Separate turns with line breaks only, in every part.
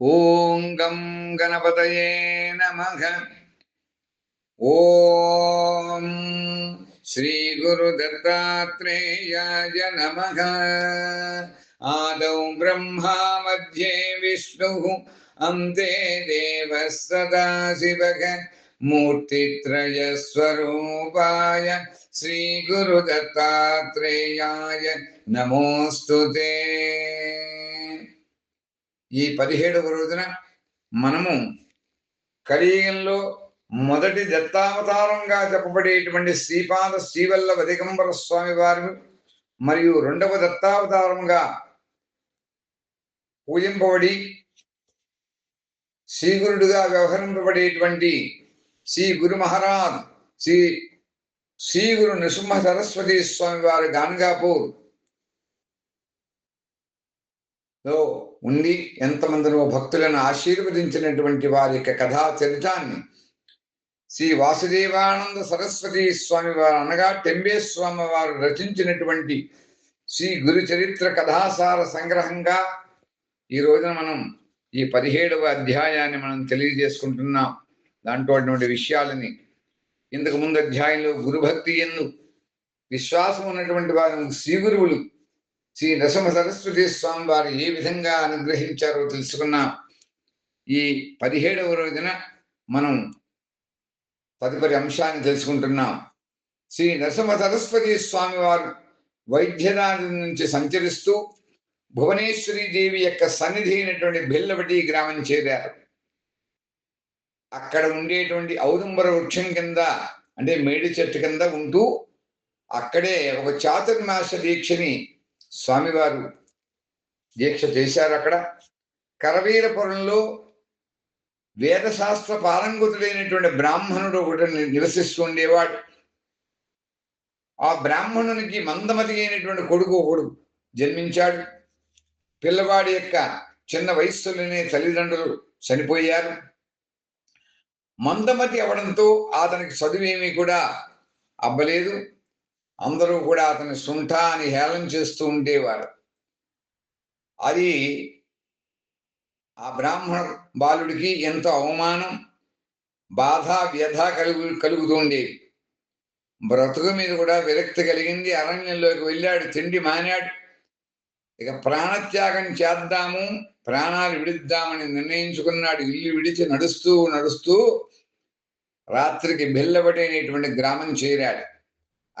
ఓం గం గణపతయే నమః ఓం శ్రీ గురు దత్తాత్రేయాయ నమః ఆదౌ బ్రహ్మా మధ్యే విష్ణు అంతే దేవ సదాశివః మూర్తిత్రయ స్వరూపాయ శ్రీ గురు దత్తాత్రేయాయ నమోస్తుతే ఈ పదిహేడవ రోజున మనము కలియుగంలో మొదటి దత్తావతారంగా చెప్పబడేటువంటి శ్రీపాద శ్రీవల్లభ దిగంబర స్వామి వారు మరియు రెండవ దత్తావతారంగా పూజింపబడి శ్రీగురుడుగా వ్యవహరింపబడేటువంటి శ్రీ గురు మహారాజ్ శ్రీ శ్రీ గురు నృసింహ సరస్వతి స్వామి వారి గాన్గాపూర్. లో ఉండి ఎంతమందినో భక్తులను ఆశీర్వదించినటువంటి వారి యొక్క కథా చరితాన్ని శ్రీ వాసుదేవానంద సరస్వతి స్వామి వారు అనగా టెంబే స్వామి వారు రచించినటువంటి శ్రీ గురు చరిత్ర కథాసార సంగ్రహంగా ఈ రోజున మనం ఈ పదిహేడవ అధ్యాయాన్ని మనం తెలియజేసుకుంటున్నాం. దాంట్లో విషయాలని ఇంతకు ముందు అధ్యాయంలో గురుభక్తి ఎందు విశ్వాసం ఉన్నటువంటి వారిని శ్రీ గురువులు శ్రీ నరసింహ సరస్వతి స్వామి వారు ఏ విధంగా అనుగ్రహించారో తెలుసుకున్నాం. ఈ పదిహేడవ రోజున మనం తదుపరి అంశాన్ని తెలుసుకుంటున్నాం. శ్రీ నరసింహ సరస్వతి స్వామి వారు వైద్యనాథం నుంచి సంచరిస్తూ భువనేశ్వరి దేవి యొక్క సన్నిధి అయినటువంటి బెల్లవటి గ్రామం చేరారు. అక్కడ ఉండేటువంటి ఔదుంబర వృక్షం కింద అంటే మేడి చెట్టు కింద ఉంటూ అక్కడే ఒక చాతుర్మాస దీక్షని స్వామివారు దీక్ష చేశారు అక్కడ. కరవీరపురంలో వేదశాస్త్ర పారంగతుడైనటువంటి బ్రాహ్మణుడు ఒకటి నివసిస్తూ ఉండేవాడు. ఆ బ్రాహ్మణునికి మందమతి అయినటువంటి కొడుకు ఒకడు జన్మించాడు. పిల్లవాడి యొక్క చిన్న వయస్సులోనే తల్లిదండ్రులు చనిపోయారు. మందమతి అవడంతో అతనికి చదువేమీ కూడా అవ్వలేదు అందరూ కూడా అతని సుంఠ అని హేళన చేస్తూ ఉండేవారు. అది ఆ బ్రాహ్మణ బాలుడికి ఎంతో అవమానం బాధ వ్యధ కలుగు కలుగుతూ ఉండేవి బ్రతుకు మీద కూడా విరక్తి కలిగింది. అరణ్యంలోకి వెళ్ళాడు తిండి మానాడు. ఇక ప్రాణత్యాగం చేద్దాము ప్రాణాలు విడిద్దామని నిర్ణయించుకున్నాడు. ఇల్లు విడిచి నడుస్తూ నడుస్తూ రాత్రికి బెల్లబడి అనేటువంటి గ్రామం చేరాడు.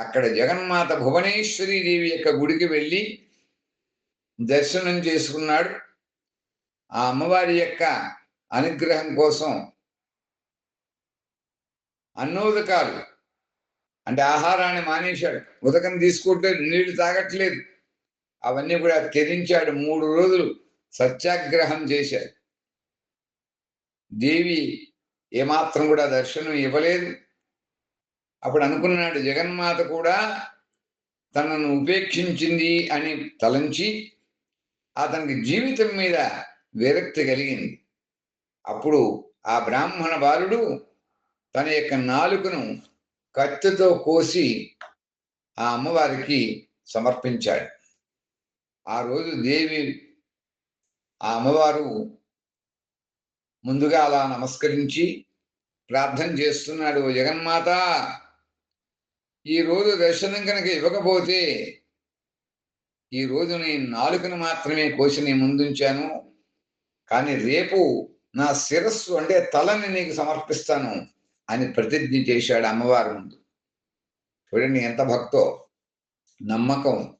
అక్కడ జగన్మాత భువనేశ్వరి దేవి యొక్క గుడికి వెళ్ళి దర్శనం చేసుకున్నాడు. ఆ అమ్మవారి యొక్క అనుగ్రహం కోసం అన్నోదకాలు అంటే ఆహారాన్ని మానేశాడు. ఉదకం తీసుకుంటే నీళ్ళు తాగట్లేదు. అవన్నీ కూడా త్యజించాడు. మూడు రోజులు సత్యాగ్రహం చేశాడు. దేవి ఏమాత్రం కూడా దర్శనం ఇవ్వలేదు. అప్పుడు అనుకున్నాడు జగన్మాత కూడా తనను ఉపేక్షించింది అని తలంచి అతనికి జీవితం మీద విరక్తి కలిగింది. అప్పుడు ఆ బ్రాహ్మణ బాలుడు తన యొక్క నాలుకను కత్తితో కోసి ఆ అమ్మవారికి సమర్పించాడు. ఆ రోజు దేవి ఆ అమ్మవారు ముందుగా అలా నమస్కరించి ప్రార్థన చేస్తున్నాడు జగన్మాత ఈ రోజు దర్శనం కనుక ఇవ్వకపోతే ఈ నేను నాలుకను మాత్రమే కోసి నేను ముందుంచాను. కానీ రేపు నా శిరస్సు అంటే తలని నీకు సమర్పిస్తాను అని ప్రతిజ్ఞ చేశాడు అమ్మవారి ముందు. చూడండి ఎంత భక్తో నమ్మకం.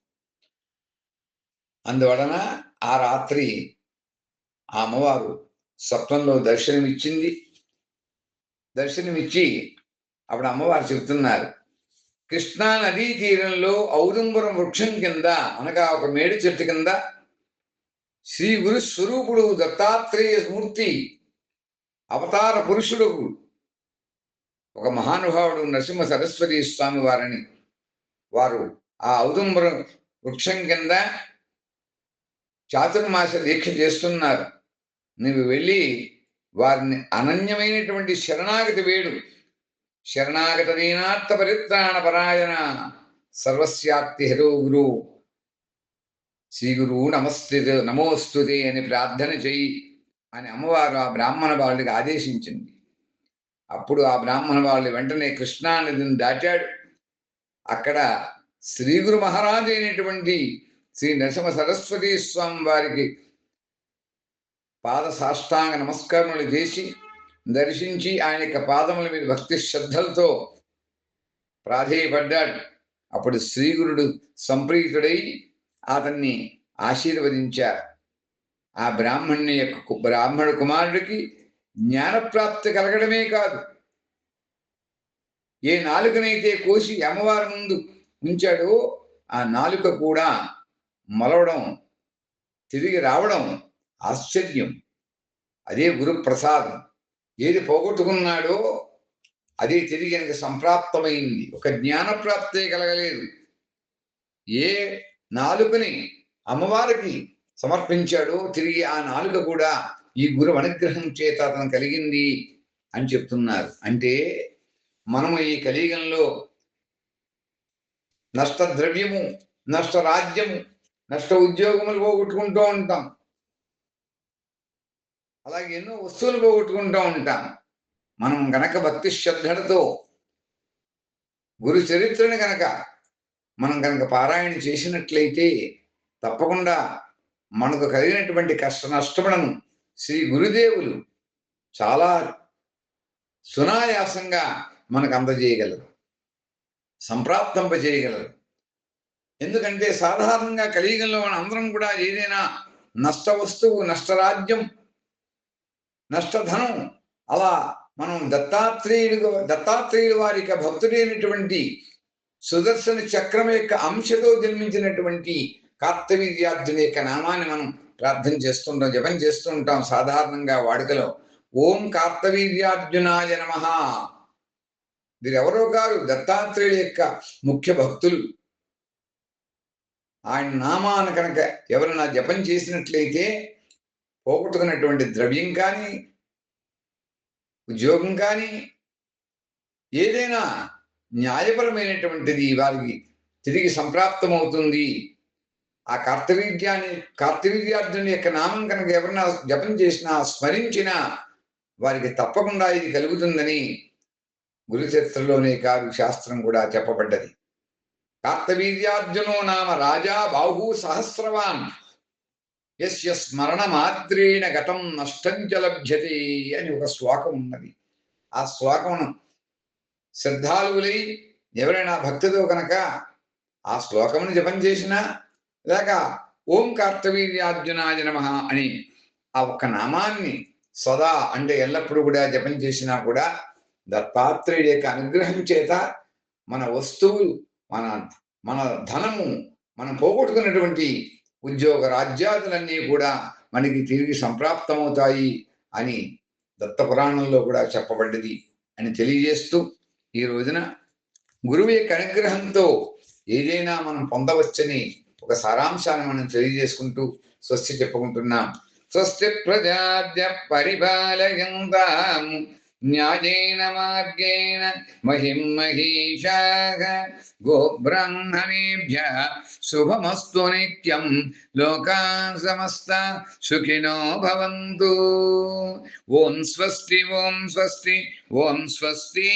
అందువలన ఆ రాత్రి ఆ అమ్మవారు స్వప్నంలో దర్శనమిచ్చింది. దర్శనమిచ్చి అప్పుడు అమ్మవారు చెబుతున్నారు కృష్ణా నదీ తీరంలో ఔదుంబరం వృక్షం కింద అనగా ఒక మేడి చెట్టు కింద శ్రీ గురు స్వరూపుడు దత్తాత్రేయ మూర్తి అవతార పురుషుడు ఒక మహానుభావుడు నరసింహ సరస్వతి స్వామి వారిని. వారు ఆ ఔదుంబరం వృక్షం కింద చాతుర్మాస దీక్ష చేస్తున్నారు. నువ్వు వెళ్ళి వారిని అనన్యమైనటువంటి శరణాగతి వేడు. శరణాగత దీనార్థ పరిత్రాణ పరాయణ సర్వస్యాప్తి హరో గురు శ్రీ గురువు నమస్తే నమోస్తుతే అని ప్రార్థన చెయ్యి అని అమ్మవారు ఆ బ్రాహ్మణ బాలుడికి ఆదేశించింది. అప్పుడు ఆ బ్రాహ్మణ బాలుడి వెంటనే కృష్ణానదిని దాటాడు. అక్కడ శ్రీ గురు మహారాజు అయినటువంటి శ్రీ నరసింహ సరస్వతి స్వామి వారికి పాద సాష్టాంగ నమస్కారములు చేసి దర్శించి ఆయన యొక్క పాదముల మీద భక్తి శ్రద్ధలతో ప్రాధేయపడ్డాడు. అప్పుడు శ్రీగురుడు సంప్రీతుడై అతన్ని ఆశీర్వదించారు. ఆ బ్రాహ్మణ్ణి యొక్క బ్రాహ్మణ కుమారుడికి జ్ఞానప్రాప్తి కలగడమే కాదు. ఏ నాలుకనైతే కోసి అమ్మవారి ముందు ఉంచాడో ఆ నాలుక కూడా మొలవడం తిరిగి రావడం ఆశ్చర్యం. అదే గురు ప్రసాదం ఏది పోగొట్టుకున్నాడో అదే తిరిగి ఆయనకి సంప్రాప్తమైంది. ఒక జ్ఞానప్రాప్తే కలగలేదు. ఏ నాలుకని అమ్మవారికి సమర్పించాడో తిరిగి ఆ నాలుక కూడా ఈ గురు అనుగ్రహం చేత అతను కలిగింది అని చెప్తున్నారు. అంటే మనము ఈ కలియుగంలో నష్ట ద్రవ్యము నష్ట రాజ్యము నష్ట ఉద్యోగములు పోగొట్టుకుంటూ ఉంటాం. అలాగే ఎన్నో వస్తువులు పోగొట్టుకుంటూ ఉంటాం. మనం గనక భక్తి శ్రద్ధలతో గురు చరిత్రని గనక మనం కనుక పారాయణ చేసినట్లయితే తప్పకుండా మనకు కలిగినటువంటి కష్ట నష్టములను శ్రీ గురుదేవులు చాలా సునాయాసంగా మనకు అందజేయగలరు. సంప్రాప్తింపజేయగలరు ఎందుకంటే సాధారణంగా కలియుగంలో మన అందరం కూడా ఏదైనా నష్ట వస్తువు నష్టరాజ్యం నష్టధనం. అలా మనం దత్తాత్రేయుడు దత్తాత్రేయుడు వారి యొక్క భక్తుడైనటువంటి సుదర్శన చక్రం యొక్క అంశతో జన్మించినటువంటి కార్తవీర్యార్జుని యొక్క నామాన్ని మనం ప్రార్థన చేస్తుంటాం జపం చేస్తుంటాం సాధారణంగా వాడుకలో. ఓం కార్తవీర్యార్జునాయ నమ. వీరెవరో కాదు దత్తాత్రేయుడు యొక్క ముఖ్య భక్తులు. ఆయన నామాన్ని కనుక ఎవరైనా జపం చేసినట్లయితే పోగొట్టుకున్నటువంటి ద్రవ్యం కానీ ఉద్యోగం కానీ ఏదైనా న్యాయపరమైనటువంటిది వారికి తిరిగి సంప్రాప్తమవుతుంది. ఆ కార్తవీర్యాన్ని కార్తవీర్యార్జుని యొక్క నామం కనుక ఎవరన్నా జపం చేసినా స్మరించినా వారికి తప్పకుండా ఇది కలుగుతుందని గురుచరిత్రలోనే కాదు శాస్త్రం కూడా చెప్పబడ్డది. కార్తవీర్యార్జునో నామ రాజా బాహు సహస్రవాన్ యస్య స్మరణ మాత్రేణ గతం నష్టంచ లభ్యతే అని ఒక శ్లోకం ఉన్నది. ఆ శ్లోకమును శ్రద్ధాలువులై ఎవరైనా భక్తితో కనుక ఆ శ్లోకమును జపం చేసినా లేక ఓం కార్తవీర్యార్జునాయ నమ అని ఆ ఒక్క నామాన్ని సదా అంటే ఎల్లప్పుడూ కూడా జపం చేసినా కూడా దత్తాత్రేయుడి యొక్క అనుగ్రహం చేత మన వస్తువులు మన మన ధనము మనం పోగొట్టుకున్నటువంటి ఉద్యోగ రాజ్యాదులన్నీ కూడా మనకి తిరిగి సంప్రాప్తమవుతాయి అని దత్త పురాణంలో కూడా చెప్పబడ్డది అని తెలియజేస్తూ ఈ రోజున గురువు యొక్క అనుగ్రహంతో ఏదైనా మనం పొందవచ్చని ఒక సారాంశాన్ని మనం తెలియజేసుకుంటూ స్వస్తి చెప్పుకుంటున్నాం. స్వస్తి ప్రజాద్య పరిపాలయంతాం న్యాయేన మార్గేణ మహిం మహిషాః గోబ్రాహ్మణేభ్య శుభమస్తు నిత్యం లోకా సమస్త సుఖినో భవంతు ఓం స్వస్తి ఓం స్వస్తి ఓం స్వస్తి